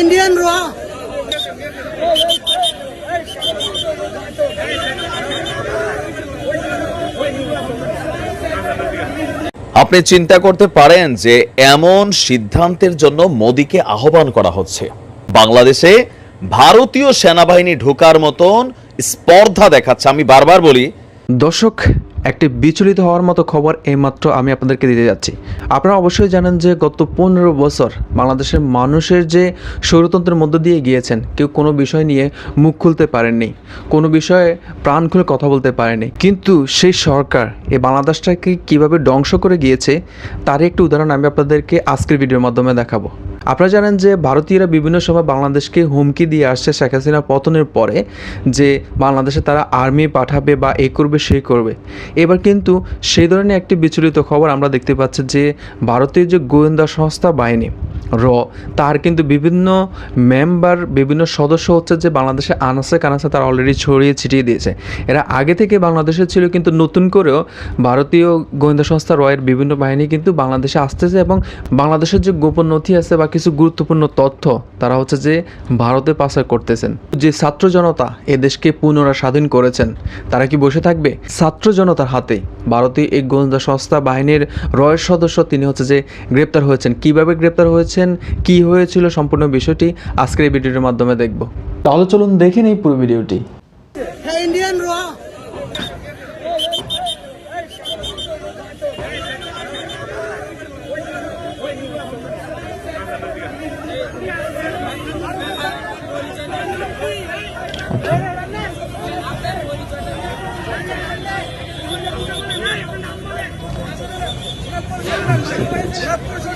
Indian র আপনি চিন্তা করতে পারেন যে এমন সিদ্ধান্তের জন্য মোদীকে আহ্বান করা হচ্ছে। বাংলাদেশে ভারতীয় সেনাবাহিনী ঢোকার মতন স্পর্ধা দেখাচ্ছে। আমি বারবার বলি দর্শক একটি বিচলিত হওয়ার মতো খবর এইমাত্র আমি আপনাদেরকে দিতে যাচ্ছি। আপনারা অবশ্যই জানেন যে গত পনেরো বছর বাংলাদেশের মানুষের যে স্বৈরতন্ত্রের মধ্য দিয়ে গিয়েছেন, কেউ কোনো বিষয় নিয়ে মুখ খুলতে পারেননি, কোনো বিষয়ে প্রাণ খুলে কথা বলতে পারেনি কিন্তু সেই সরকার এই বাংলাদেশটাকে কীভাবে ধ্বংস করে গিয়েছে, তারই একটি উদাহরণ আমি আপনাদেরকে আজকের ভিডিওর মাধ্যমে দেখাবো। আপনারা জানেন যে ভারতীয়রা বিভিন্ন সময় বাংলাদেশকে হুমকি দিয়ে আসছে শেখ হাসিনা পতনের পরে যে বাংলাদেশে তারা আর্মি পাঠাবে বা এ করবে, সে করবে। এবার কিন্তু সেই ধরনের একটি বিচলিত খবর আমরা দেখতে পাচ্ছি যে ভারতীয় যে গোয়েন্দা সংস্থা বাহিনী র, তার কিন্তু বিভিন্ন মেম্বার বিভিন্ন সদস্য হচ্ছে যে বাংলাদেশে আনাসে কানাসে তারা অলরেডি ছড়িয়ে ছিটিয়ে দিয়েছে। এরা আগে থেকে বাংলাদেশে ছিল, কিন্তু নতুন করেও ভারতীয় গোয়েন্দা সংস্থা রয়ের বিভিন্ন বাহিনী কিন্তু বাংলাদেশে আসতেছে এবং বাংলাদেশের যে গোপন নথি আছে বা কিছু গুরুত্বপূর্ণ তথ্য তারা হচ্ছে যে ভারতে পাচার করতেছেন। যে ছাত্র জনতা এ দেশকে পুনরায় স্বাধীন করেছেন, তারা কি বসে থাকবে? ছাত্র জনতার হাতে ভারতীয় এই গোয়েন্দা সংস্থা বাহিনীর রয়ের সদস্য তিনি হচ্ছে যে গ্রেপ্তার হয়েছেন। কীভাবে গ্রেপ্তার হয়েছেন কি হয়েছিল সম্পূর্ণ বিষয়টি আজকের এই ভিডিওর মাধ্যমে দেখব। তাহলে চলুন দেখে নেই পুরো ভিডিওটি। ইন্ডিয়ান র। আমি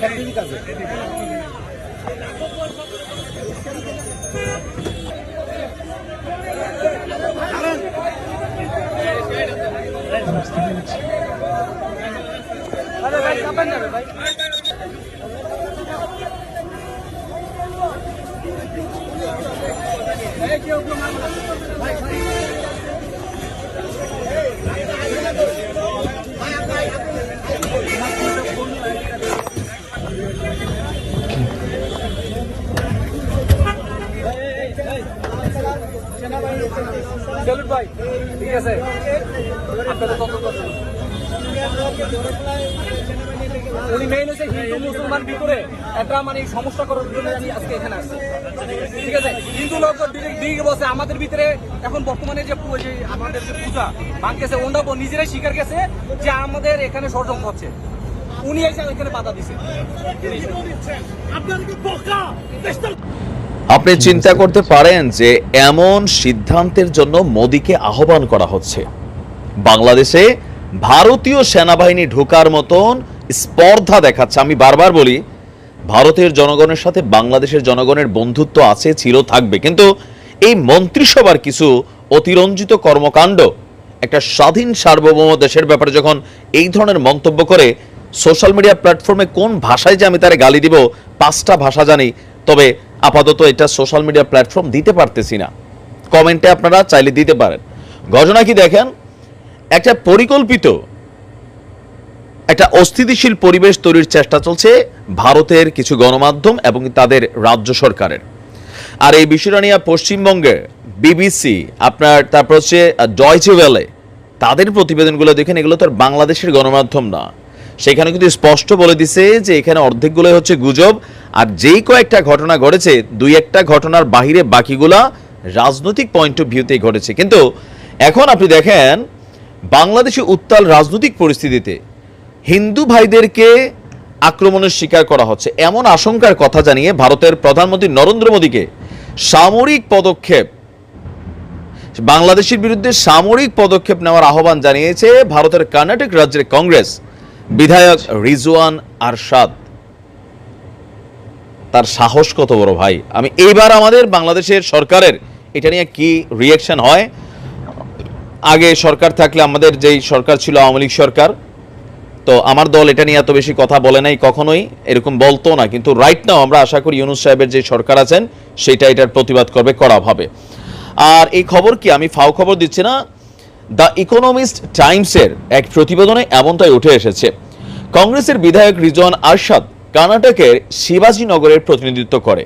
ফ্যাক্টরি কাজে সেলুট ভাই, ঠিক আছে? উনি মেইন হচ্ছে হিন্দু, মুসলমান ভিতরে একটা মানে সমস্যা করার জন্য আমি আজকে এখানে আসছি। ঠিক আছে? হিন্দু লোক দিকে বসে আমাদের ভিতরে এখন বর্তমানে যে আমাদের যে পূজা ভাঙতেছে, ওনারা নিজেরাই স্বীকার গেছে যে আমাদের এখানে ষড়যন্ত্র হচ্ছে। উনি এসে এখানে বাধা দিছে। আপনি চিন্তা করতে পারেন যে এমন সিদ্ধান্তের জন্য মোদীকে আহ্বান করা হচ্ছে। বাংলাদেশে ভারতীয় সেনাবাহিনী ঢোকার মতন স্পর্ধা দেখাচ্ছে। আমি বারবার বলি, ভারতের জনগণের সাথে বাংলাদেশের জনগণের বন্ধুত্ব আছে, ছিল, থাকবে। কিন্তু এই মন্ত্রিসভার কিছু অতিরঞ্জিত কর্মকাণ্ড, একটা স্বাধীন সার্বভৌম দেশের ব্যাপারে যখন এই ধরনের মন্তব্য করে সোশ্যাল মিডিয়া প্ল্যাটফর্মে কোন ভাষায় যে আমি তারে গালি দিব, পাঁচটা ভাষা জানি। তবে আপাতত এটা সোশ্যাল মিডিয়া প্ল্যাটফর্ম দিতে পারতেছি না। কমেন্টে আপনারা চাইলে দিতে পারেন। ঘটনা কি দেখেন? একটা পরিকল্পিত, একটা অস্থিতিশীল পরিবেশ তৈরির চেষ্টা চলছে ভারতের কিছু গণমাধ্যম এবং তাদের রাজ্য সরকারের। আর এই বিষয়টা নিয়ে পশ্চিমবঙ্গে বিবিসি আপনার তারপর হচ্ছে ডয়চে ওয়েলে তাদের প্রতিবেদনগুলো দেখেন, এগুলো তো বাংলাদেশের গণমাধ্যম না। সেখানে কিন্তু স্পষ্ট বলে দিছে যে এখানে অর্ধেকগুলো হচ্ছে গুজব আর যেই কয়েকটা ঘটনা ঘটেছে, দুই একটা ঘটনার বাহিরে বাকিগুলা রাজনৈতিক পয়েন্ট অফ ভিউতেই ঘটেছে। কিন্তু এখন আপনি দেখেন, বাংলাদেশে উত্তাল রাজনৈতিক পরিস্থিতিতে হিন্দু ভাইদেরকে আক্রমণের শিকার করা হচ্ছে। এমন আশঙ্কার কথা জানিয়ে ভারতের প্রধানমন্ত্রী নরেন্দ্র মোদীকে সামরিক পদক্ষেপ, বাংলাদেশের বিরুদ্ধে সামরিক পদক্ষেপ নেওয়ার আহ্বান জানিয়েছে ভারতের কর্ণাটক রাজ্যের কংগ্রেস বিধায়ক রিজওয়ান আরশাদ। তার সাহস কত বড় ভাই? আমি এইবার আমাদের বাংলাদেশের সরকারের এটা নিয়ে কি রিয়াকশন হয়? আগে সরকার থাকলে আমাদের যেই সরকার ছিল আওয়ামী লীগ সরকার, তো আমার দল এটা নিয়ে এত বেশি কথা বলে নাই কখনোই, এরকম বলতো না। কিন্তু রাইট নাও আমরা আশা করি ইউনুস সাহেবের যে সরকার আছেন, সেটা এটার প্রতিবাদ করবে কড়াভাবে। আর এই খবর কি? আমি ফাও খবর দিচ্ছি না। দ্য ইকোনমিস্ট টাইমসের এক প্রতিবেদনে এমনটাই উঠে এসেছে। কংগ্রেসের বিধায়ক রিজওয়ান আরশাদ কর্ণাটকের শিবাজীনগরের প্রতিনিধিত্ব করে।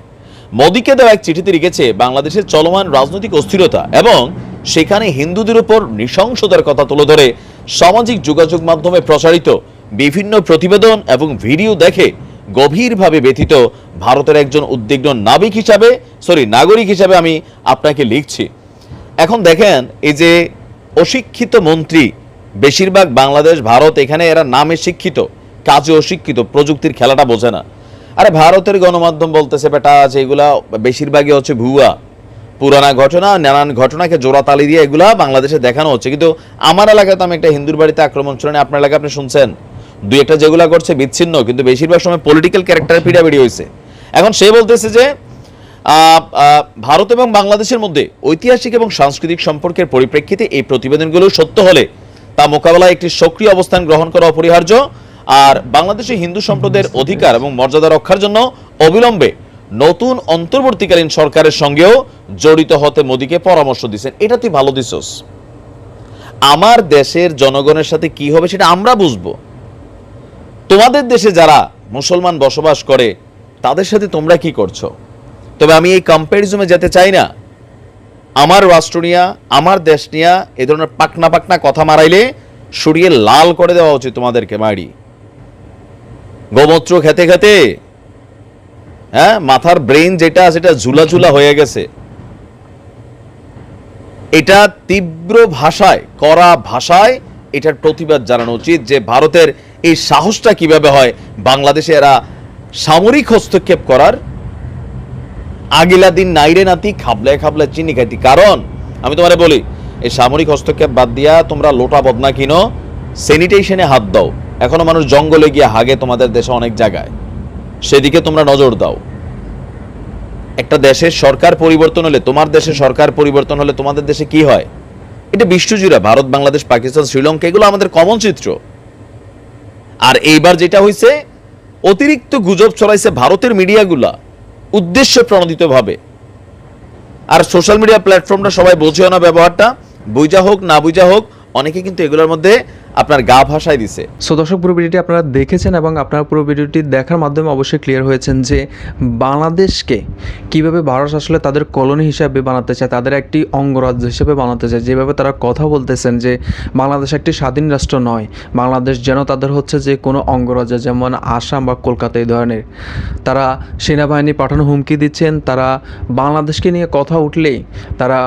মোদীকে দেওয়া এক চিঠিতে লিখেছে, বাংলাদেশের চলমান রাজনৈতিক অস্থিরতা এবং সেখানে হিন্দুদের উপর নৃশংসতার কথা তুলে ধরে সামাজিক যোগাযোগ মাধ্যমে প্রচারিত বিভিন্ন প্রতিবেদন এবং ভিডিও দেখে গভীরভাবে ব্যথিত ভারতের একজন উদ্বিগ্ন নাবিক হিসাবে, সরি, নাগরিক হিসাবে আমি আপনাকে লিখছি। এখন দেখেন, এই যে অশিক্ষিত মন্ত্রী, বেশিরভাগ বাংলাদেশ, ভারত এখানে এরা নামে শিক্ষিত। কাজে অশিক্ষিত, প্রযুক্তির খেলাটা বোঝে না। আরে ভারতের গণমাধ্যম বলতেছে, বেটা, যে এগুলা বেশিরভাগই হচ্ছে ভুয়া। পুরানা ঘটনা, নানান ঘটনাকে জোড়াতালি দিয়ে এগুলা বাংলাদেশে দেখানো হচ্ছে। কিন্তু আমার এলাকায় তো আমি একটা হিন্দুর বাড়িতে আক্রমণ শুনে আপনার এলাকায় আপনি শুনছেন? দুই একটা যেগুলা করছে বিচ্ছিন্ন, কিন্তু বেশিরভাগ সময় পলিটিক্যাল ক্যারেক্টার পিড়াপিড়ি হয়েছে এখন সে বলতেছে যে ভারত এবং বাংলাদেশের মধ্যে ঐতিহাসিক এবং সাংস্কৃতিক সম্পর্কের পরিপ্রেক্ষিতে এই প্রতিবেদনগুলো সত্য হলে তা মোকাবেলায় একটি সক্রিয় অবস্থান গ্রহণ করা অপরিহার্য। আর বাংলাদেশে হিন্দু সম্প্রদায়ের অধিকার এবং মর্যাদা রক্ষার জন্য অবিলম্বে নতুন অন্তর্বর্তীকালীন সরকারের সঙ্গেও জড়িত হতে মোদীকে পরামর্শ দিচ্ছেন এটা তুই ভালো দিছস। আমার দেশের জনগণের সাথে কি হবে সেটা আমরা বুঝব। তোমাদের দেশে যারা মুসলমান বসবাস করে, তাদের সাথে তোমরা কি করছ? তবে আমি এই কম্প্যারিজমে যেতে চাই না। আমার রাষ্ট্র নিয়া, আমার দেশ নিয়া এ ধরনের পাকনা পাকনা কথা মারাইলে সরিয়ে লাল করে দেওয়া উচিত তোমাদেরকে মারি গোমূত্র খেতে খেতে হ্যাঁ মাথার ব্রেন যেটা, সেটা ঝুলা ঝুলা হয়ে গেছে। এটা তীব্র ভাষায় করা ভাষায় এটার প্রতিবাদ জানানো উচিত যে ভারতের এই সাহসটা কীভাবে হয়। বাংলাদেশে এরা সামরিক হস্তক্ষেপ করার আগিলা দিন নাইরে নাতি খাবলায় খাবলায় চিনি খাইতি। কারণ, আমি তোমারে বলি, এই সামরিক হস্তক্ষেপ বাদ দিয়া তোমরা লোটা বদনা কিনো স্যানিটেশনে হাত দাও। এখনও মানুষ জঙ্গলে গিয়ে হাগে তোমাদের দেশে অনেক জায়গায়। সেদিকে তোমরা নজর দাও। একটা দেশের সরকার পরিবর্তন হলে, তোমার দেশের সরকার পরিবর্তন হলে তোমাদের দেশে কি হয়? এটা বিশ্বজুড়ে, ভারত, বাংলাদেশ, পাকিস্তান, শ্রীলঙ্কা, এগুলো আমাদের কমন চিত্র। আর এইবার যেটা হয়েছে অতিরিক্ত গুজব ছড়াইছে ভারতের মিডিয়াগুলা, উদ্দেশ্য প্রণোদিতভাবে। আর সোশ্যাল মিডিয়া প্ল্যাটফর্মটা সবাই বোঝেও না ব্যবহারটা। বুঝা হোক, না বুঝা হোক, অনেকে কিন্তু এগুলোর মধ্যে আপনার গা ভাসায় দিছে। সো দর্শক, পুরো ভিডিওটি আপনারা দেখেছেন এবং আপনারা পুরো ভিডিওটি দেখার মাধ্যমে অবশ্যই ক্লিয়ার হয়েছেন যে বাংলাদেশকে কীভাবে ভারত আসলে তাদের কলোনি হিসাবে বানাতে চায়, তাদের একটি অঙ্গরাজ্য হিসেবে বানাতে চায়। যেভাবে তারা কথা বলতেছেন যে বাংলাদেশ একটি স্বাধীন রাষ্ট্র নয়, বাংলাদেশ যেন তাদের হচ্ছে যে কোনো অঙ্গরাজ্য, যেমন আসাম বা কলকাতা এই ধরনের। তারা সেনাবাহিনী পাঠানো হুমকি দিচ্ছেন, তারা বাংলাদেশকে নিয়ে কথা উঠলেই তারা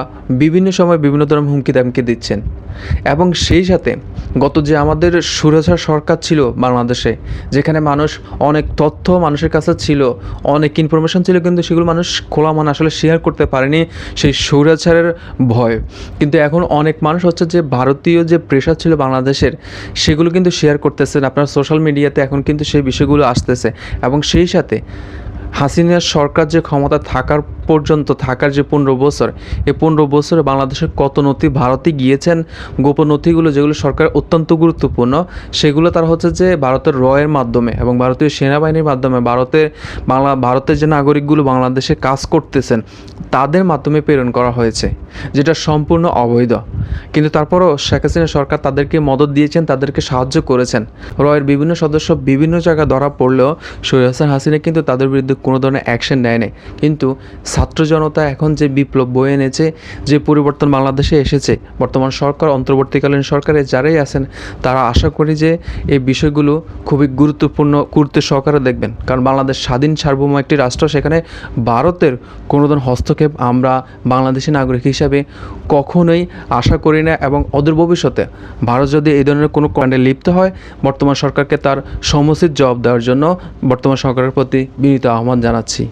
বিভিন্ন সময় বিভিন্ন ধরনের হুমকি দামকি দিচ্ছেন। এবং সেই সাথে গত যে আমাদের সুরেশার সরকার ছিল বাংলাদেশে, যেখানে মানুষ অনেক তথ্য মানুষের কাছে ছিল, অনেক ইনফরমেশন ছিল, কিন্তু সেগুলো মানুষ খোলা মন আসলে শেয়ার করতে পারেনি সেই সৌরাচারের ভয়। কিন্তু এখন অনেক মানুষ হচ্ছে যে ভারতীয় যে প্রেশার ছিল বাংলাদেশের, সেগুলো কিন্তু শেয়ার করতেছেন। আপনার সোশ্যাল মিডিয়াতে এখন কিন্তু সেই বিষয়গুলো আসতেছে। এবং সেই সাথে হাসিনার সরকার যে ক্ষমতা থাকার পর্যন্ত থাকার যে পনেরো বছর, এই পনেরো বছরে বাংলাদেশের কত নথি ভারতে গিয়েছেন, গোপন নথিগুলো যেগুলো সরকার অত্যন্ত গুরুত্বপূর্ণ, সেগুলো তারা হচ্ছে যে ভারতের রয়ের মাধ্যমে এবং ভারতীয় সেনাবাহিনীর মাধ্যমে ভারতের বাংলা, ভারতের যে নাগরিকগুলো বাংলাদেশে কাজ করতেছেন, তাদের মাধ্যমে প্রেরণ করা হয়েছে, যেটা সম্পূর্ণ অবৈধ। কিন্তু তারপরও শেখ হাসিনা সরকার তাদেরকে মদত দিয়েছেন, তাদেরকে সাহায্য করেছেন। রয়ের বিভিন্ন সদস্য বিভিন্ন জায়গায় ধরা পড়লেও শহীদ হাসান হাসিনা কিন্তু তাদের বিরুদ্ধে কোনো ধরনের অ্যাকশন নেয়নি। কিন্তু ছাত্র জনতা এখন যে বিপ্লব বয়ে এনেছে, যে পরিবর্তন বাংলাদেশে এসেছে, বর্তমান সরকার, অন্তর্বর্তীকালীন সরকারে যারাই আছেন, তারা আশা করি যে এই বিষয়গুলো খুবই গুরুত্বপূর্ণ গুরুত্ব সহকারে দেখবেন। কারণ বাংলাদেশ স্বাধীন সার্বভৌম একটি রাষ্ট্র, সেখানে ভারতের কোনো ধরনের হস্তক্ষেপ আমরা বাংলাদেশি নাগরিক হিসাবে কখনোই আশা করি না এবং অদূর ভবিষ্যতে ভারত যদি এই ধরনের কোনো কাণ্ডে লিপ্ত হয়, বর্তমান সরকারকে তার সমুচিত জবাব দেওয়ার জন্য বর্তমান সরকারের প্রতি বিনীত আহ্বান জানাচ্ছি।